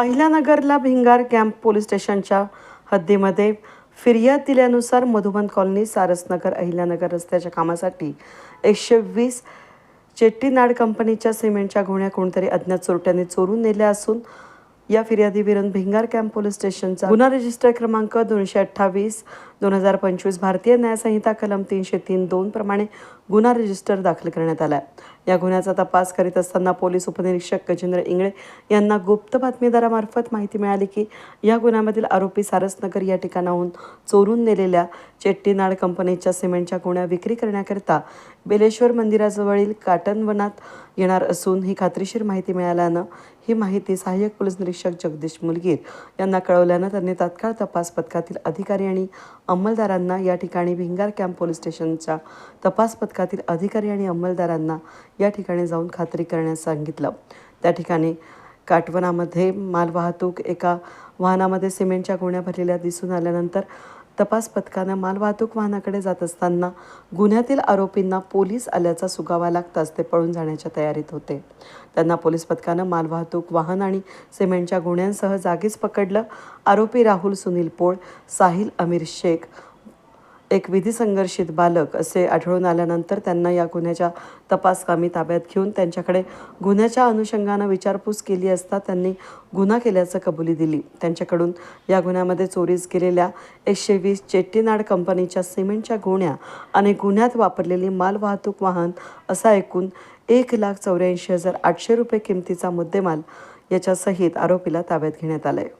अहिल्यानगरला Bhingar camp police स्टेशनच्या हद्दीमध्ये फिर्याद दिल्यानुसार मधुबन कॉलनी सारसनगर अहिल्यानगर रस्त्याच्या कामासाठी एकशे वीस चेट्टीनाड कंपनीच्या सिमेंटच्या गोण्या कोणतरी अज्ञात चोरट्याने चोरून नेल्या असून या फिर्यादीविरुद्ध भिंगार कॅम्प पोलीस स्टेशनचा गुन्हा रजिस्टर क्रमांक दोनशे अठ्ठावीस दोन हजार पंचवीस भारतीय न्यायसंहिता कलम तीनशे तीन दोन प्रमाणे गुन्हा रजिस्टर दाखल करण्यात आला या गुन्ह्याचा तपास करीत असताना पोलीस उपनिरीक्षक गजेंद्र इंगळे यांना गुप्त बातमीदारामार्फत माहिती मिळाली की या गुन्ह्यामधील आरोपी सारसनगर या ठिकाणाहून चोरून नेलेल्या चेट्टीनाड कंपनीच्या सिमेंटच्या गुण्या विक्री करण्याकरिता बेलेश्वर मंदिराजवळील काटनवनात येणार असून ही खात्रीशीर माहिती मिळाल्यानं ही माहिती सहाय्यक पोलीस निरीक्षक जगदीश मुलगीर यांना कळवल्यानं त्यांनी तात्काळ तपास पथकातील अधिकारी आणि अंमलदारांना या ठिकाणी भिंगार कॅम्प पोलीस स्टेशनच्या तपास पथकातील अधिकारी आणि अंमलदारांना या ठिकाणी जाऊन खात्री करण्यास सांगितलं. त्या ठिकाणी काटवनामध्ये मालवाहतूक एका वाहनामध्ये सिमेंटच्या गोण्या भरलेल्या दिसून आल्यानंतर तपास पथकानं मालवाहतूक वाहनाकडे जात असताना गुन्ह्यातील आरोपींना पोलीस आल्याचा सुगावा लागताच ते पळून जाण्याच्या तयारीत होते. त्यांना पोलीस पथकानं मालवाहतूक वाहन आणि सिमेंटच्या गुन्ह्यांसह जागीच पकडलं. आरोपी राहुल सुनील पोळ साहिल अमीर शेख एक विधी संघर्षित बालक असे आढळून आल्यानंतर त्यांना या गुन्ह्याच्या तपासकामी ताब्यात घेऊन त्यांच्याकडे गुन्ह्याच्या अनुषंगानं विचारपूस केली असता त्यांनी गुन्हा केल्याचं कबुली दिली. त्यांच्याकडून या गुन्ह्यामध्ये चोरीस गेलेल्या एकशे वीस चेट्टीनाड कंपनीच्या सिमेंटच्या गोण्या आणि गुन्ह्यात वापरलेली मालवाहतूक वाहन असा एकूण एक लाख चौऱ्याऐंशी हजार आठशे रुपये किमतीचा मुद्देमाल याच्यासहित आरोपीला ताब्यात घेण्यात आलं आहे